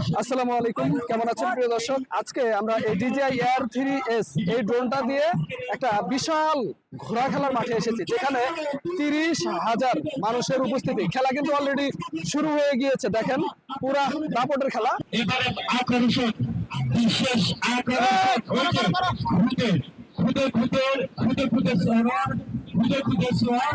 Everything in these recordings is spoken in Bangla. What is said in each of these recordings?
আসসালামু আলাইকুম কেমন আছেন প্রিয় দর্শক? আজকে আমরা এই ডিজিআই এয়ার থ্রি এস এই ড্রোনটা দিয়ে একটা বিশাল ঘোড়া খেলার মাঠে এসেছি যেখানে তিরিশ হাজার মানুষের উপস্থিতি। খেলা কিন্তু অলরেডি শুরু হয়ে গিয়েছে দেখেন পুরা দাপটের খেলা। বিশেষ খুদে খুদে খুদে খুদে খুদে খুদে খুদে শহর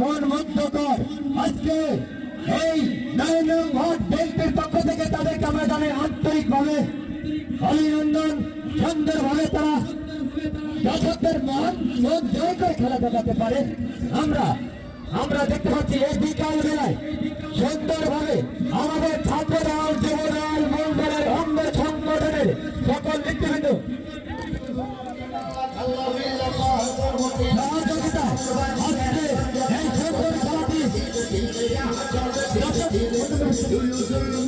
মন মুগ্ধকর আজকে এই নয় নং ভোট বিএনপির পক্ষ থেকে তাদেরকে আমরা জানাই আন্তরিকভাবে অভিনন্দন। সুন্দরভাবে তারা দর্শকদের মন মন জয় করে খেলা দেখাতে পারে। আমরা আমরা দেখতে পাচ্ছি এই বিকাল বেলায় সুন্দরভাবে আমাদের ছাত্রদল, যুবদল মন্ডলের অঙ্গ সংগঠনের ধীরে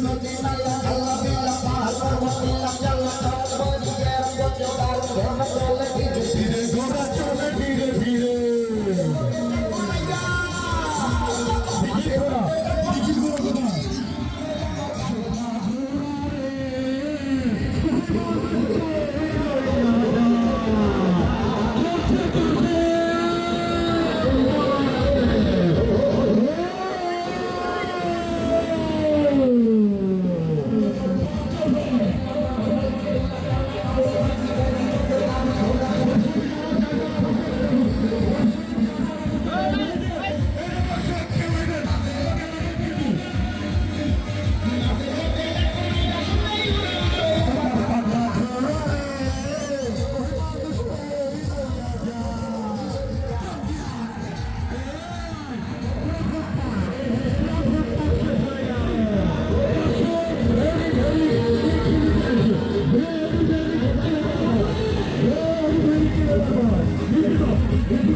Very,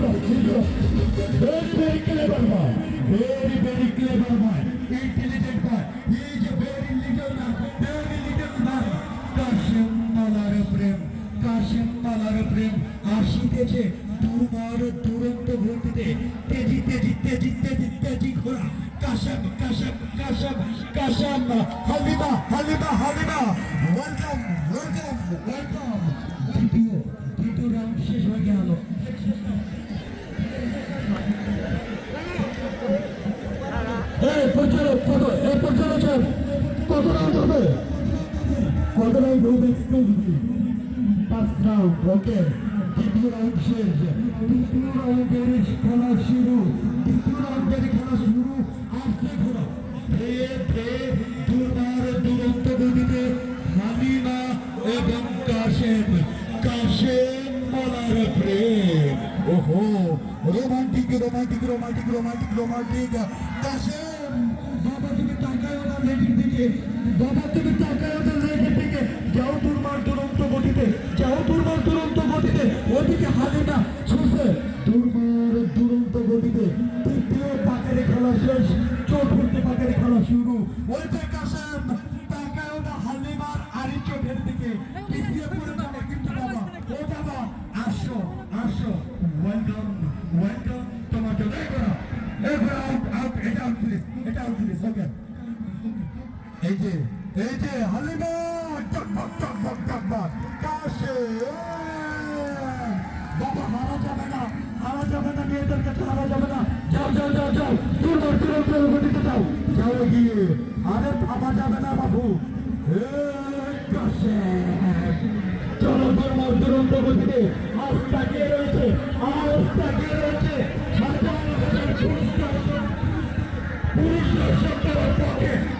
very clever boy. Very, very clever boy. Intelligent boy. He is a very little man. Very little man. Kashem মালার প্রেম কাশেম মালার প্রেম আসিতেছে দুর্বার দুরন্ত গতিতে তেজি তেজি তেজি তেজি তেজি ঘোড়া Kashem Kashem Kashem Kashem Halima Halima Halima welcome welcome welcome হয়ে গেল এই পরিচালক কত এই পরিচালক কত রাউন্ড হবে? কত রাউন্ড হবে? পাঁচ রাউন্ড, ওকে। দ্বিতীয় রাউন্ড শেষ। তৃতীয় রাউন্ডের খেলা শুরু। তৃতীয় রাউন্ডের খেলা শুরু আসছে ঘোড়া ধেয়ে ধেয়ে দুর্বার দুরন্ত গতিতে হালিমা এবং কাশেম। কাশেম বলার প্রেম। ওহো romantic romantic romantic romantic romantic. Kashem বাবা তুমি তাকায় না লেডির দিকে। বাবা তুমি তাকায় না লেডির দিকে। যাও দুর্বার দুরন্ত গতিতে যাও দুর্বার দুরন্ত গতিতে। ওদিকে হালিমা ছুঁছে দুর্বার দুরন্ত গতিতে। তৃতীয় পাকের খেলা শেষ চতুর্থ পাকের খেলা শুরু। ওই কাশেম তাকায় না হালিমার আরি চোখের দিকে পিছিয়ে পড়ে যাবে কিন্তু বাবা ও বাবা। আসো আসো। ওয়েলকাম ওয়েলকাম তোমার জন্য। এবার এবার আউট আউট এটা আউট প্লিজ এটা আউট প্লিজ ওকে এই যে এই যে, হালিমা, টক টক টক টক টক টক। কাশে বাবা, হারা যাবে না, হারা যাবে না, মেয়েদের কাছে হারা যাবে না। যাও যাও যাও যাও, দূর দূর দূর দূর গতিতে যাও যাও গিয়ে আরে থামা যাবে না, বাবু। চলো দুরন্ত গতিতে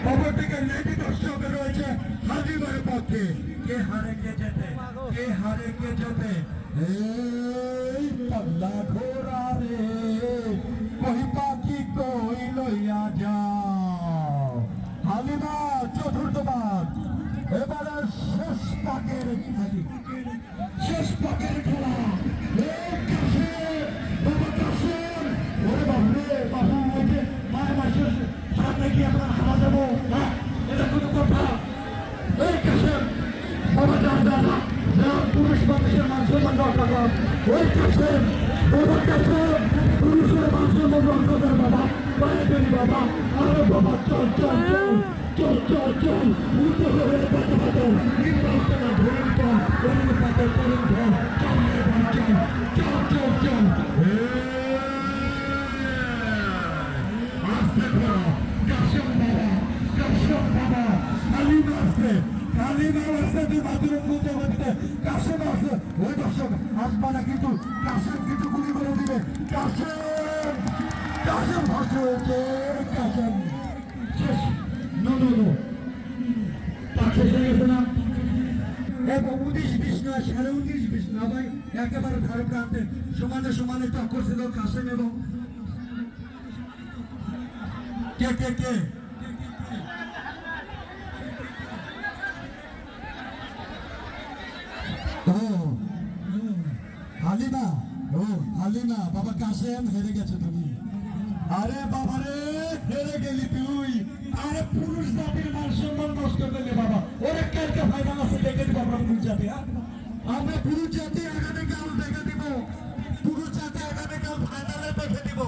অপরদিকে লেডি দর্শকের রয়েছে হাজিমের পক্ষে কে হারে কে যেতে কে হারে কে যেতে এই পাল্লা রে কই পাখি কই লইয়া যাও হালিমা চতুর্থ বার এবারে শেষ পাকের পুরুষ মানুষের মান কর ওই কাছে বাবার কাছে পুরুষের মান সম্মান রক্ষা কর বাবা ধরি বাবা আরে বাবা চল চল চল চল চল চল চল আস্তে ধরো কাশম বাবা কাশম বাবা কালিমা আছে কালিমা আছে যে মাদুর মধ্যে মধ্যে কাশম আছে ওই দর্শক আসবা কিন্তু কাশম কিন্তু গুলি করে দিবে। কাশম! কাশম ভাসে হয়েছে। কাশম! শেষ। নো নো শেষ হয়ে গেছে না? উনিশ বিশ নয়, সাড়ে উনিশ বিশ না ভাই, একেবারে ধারে প্রান্তে। সমানে সমানে টক্কর ছিল কাশেম এবং কে কে কে ও হালিমা ও হালিমা বাবা কাশেম হেরে গেছে তুমি। আরে বাবা রে, হেরে গেলি তুই। আরে পুরুষ জাতির মান সম্মান নষ্ট করলে বাবা। ওরে কালকে ফাইনাল আছে দেখে দিব আমরা পুরুষ জাতি? আমরা পুরুষ জাতি আগামীকাল দেখে দিব। পুরুষ জাতি আগামীকাল ফাইনালে দেখে দিব।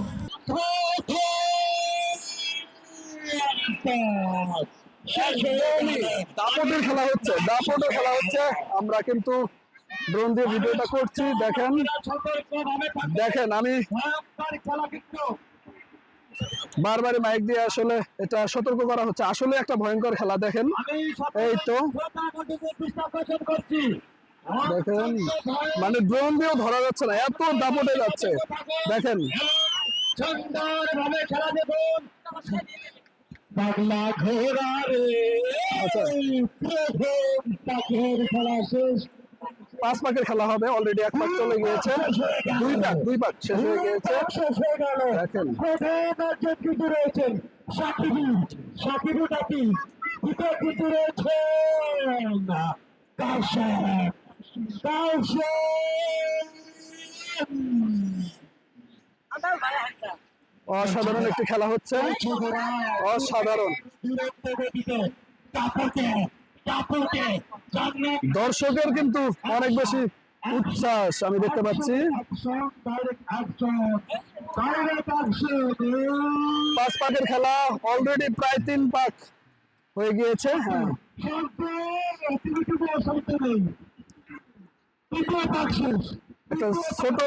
দাপটের খেলা হচ্ছে, দাপটের খেলা হচ্ছে। আমরা কিন্তু ড্রোন দিয়ে ভিডিওটা করছি দেখেন। দেখেন আমি বারবার মাইক দিয়ে আসলে এটা সতর্ক করা হচ্ছে। আসলে একটা ভয়ঙ্কর খেলা দেখেন। এই তো। দেখেন মানে ড্রোন দিয়েও ধরা যাচ্ছে না এত দাপটে যাচ্ছে। দেখেন। পাগলা ঘোড়া রে আচ্ছা। খেলা শেষ। পাঁচ পাকের খেলা হবে অলরেডি এক পাক চলে গিয়েছে। দুই পাক দুই পাক শেষ হয়ে গিয়েছে। দেখেন। কিন্তু রয়েছেন সাকিবু সাকিবু নাকি দ্বিতীয় কিন্তু কাউসার অসাধারণ একটি খেলা হচ্ছে। অসাধারণ। দর্শকের কিন্তু অনেক বেশি উচ্ছ্বাস আমি দেখতে পাচ্ছি। পাঁচ পাকের খেলা অলরেডি প্রায় তিন পাক হয়ে গিয়েছে হ্যাঁ। একটা ছোট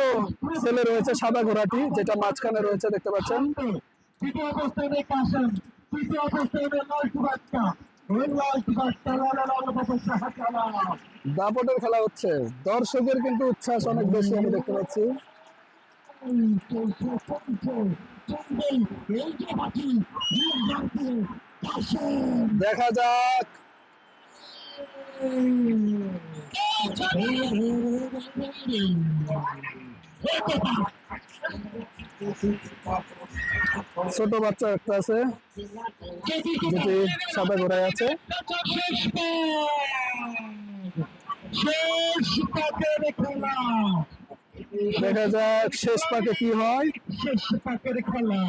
ছেলে রয়েছে সাদা ঘোড়াটি যেটা মাঝখানে রয়েছে দেখতে পাচ্ছেন। দাপটের খেলা হচ্ছে। দর্শকের কিন্তু উচ্ছ্বাস অনেক বেশি আমি দেখতে পাচ্ছি। দেখা যাক। ছোট বাচ্চা একটা আছে যেটি সাদা ঘোড়ায় আছে। দেখা যাক শেষ পাকে কি হয়। শেষ পাকের খেলা।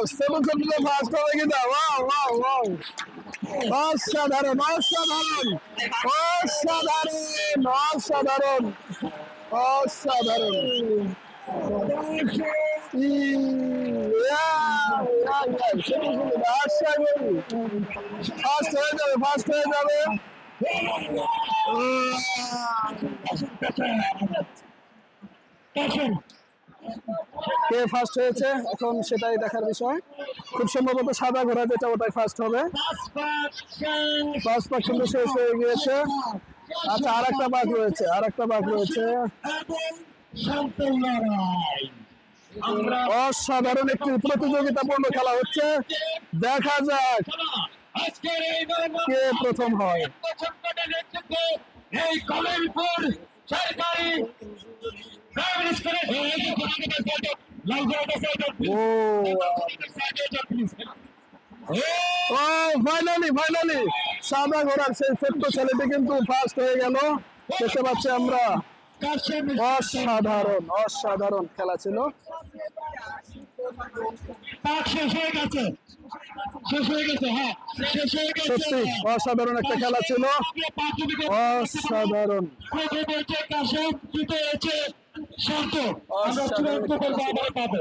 অসাধারণ অসাধারণ ফার্স্ট হয়ে যাবে ফার্স্ট হয়ে যাবে কে ফার্স্ট হয়েছে? এখন সেটাই দেখার বিষয়। খুব সম্ভবত সাদা ঘোড়া যেটা, ওটাই ফার্স্ট হবে। পাঁচ কিন্তু শেষ হয়ে গিয়েছে। আচ্ছা আর একটা বাঘ রয়েছে আর একটা বাঘ রয়েছে। অসাধারণ একটি প্রতিযোগিতাপূর্ণ খেলা হচ্ছে। দেখা যাক কে প্রথম হয়। এই কলেজপুর ও ও। ফাইনালি ফাইনালি সাদা ঘোড়ার সেই ছোট্ট ছেলেটি কিন্তু ফার্স্ট হয়ে গেল। দেখতে পাচ্ছি আমরা অসাধারণ অসাধারণ খেলা ছিল। পাক শেষ হয়ে গেছে। শেষ হয়ে গেছে হ্যাঁ শেষ হয়ে গেছে। সত্যি অসাধারণ একটা খেলা ছিল। অসাধারণ। শর্ত। আমরা চূড়ান্ত করব আবার পাবো।